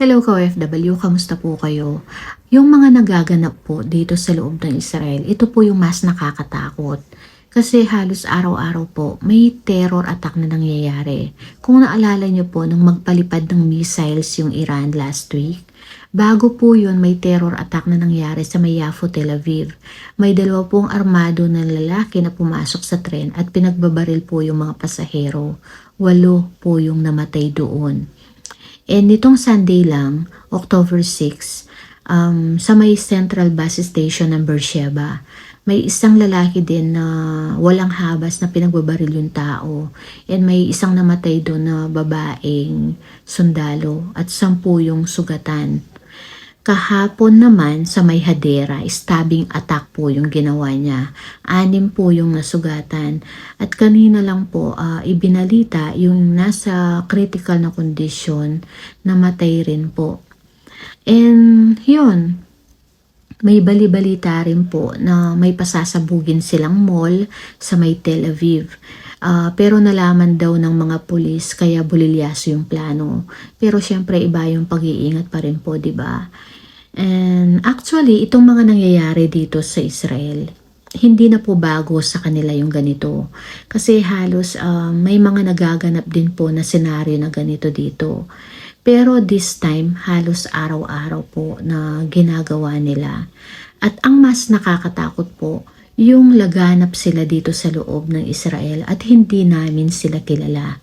Hello ka-OFW, kamusta po kayo? Yung mga nagaganap po dito sa loob ng Israel, ito po yung mas nakakatakot. Kasi halos araw-araw po, may terror attack na nangyayari. Kung naalala nyo po, nung magpalipad ng missiles yung Iran last week, bago po yun, may terror attack na nangyari sa may Yafo, Tel Aviv. May dalawa pong armado na lalaki na pumasok sa tren at pinagbabaril po yung mga pasahero. Walo po yung namatay doon. And nitong Sunday lang, October 6, um, sa may Central Bus Station ng Beersheba, may isang lalaki din na walang habas na pinagbabaril yung tao. And may isang namatay doon na babaeng sundalo at sampu yung sugatan. Kahapon naman sa may hadera, stabbing attack po yung ginawa niya. Anim po yung nasugatan. At kanina lang po, ah, ibinalita yung nasa critical na kondisyon, namatay rin po. And yun, may bali-balita rin po na may pasasabugin silang mall sa may Tel Aviv. Ah, pero nalaman daw ng mga pulis kaya bulilyaso yung plano. Pero syempre iba yung pag-iingat pa rin po, 'di ba? And actually, itong mga nangyayari dito sa Israel, hindi na po bago sa kanila yung ganito. Kasi halos ah, may mga nagaganap din po na senaryo na ganito dito. Pero this time, halos araw-araw po na ginagawa nila. At ang mas nakakatakot po, yung laganap sila dito sa loob ng Israel at hindi namin sila kilala.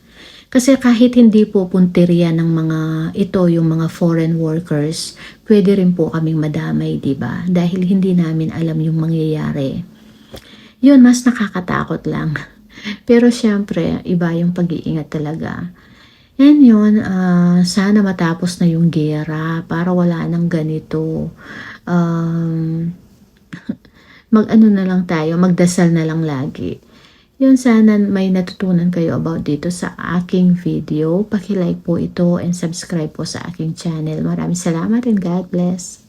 Kasi kahit hindi po punteriya ng mga ito, yung mga foreign workers, pwede rin po kaming madamay, di ba? Dahil hindi namin alam yung mangyayari. Yun, mas nakakatakot lang. Pero syempre, iba yung pag-iingat talaga. And yun, ah, sana matapos na yung gera para wala nang ganito. Um, mag-ano na lang tayo, magdasal na lang lagi. Yun, sana may natutunan kayo about dito sa aking video. Pakilike po ito and subscribe po sa aking channel. Maraming salamat and God bless.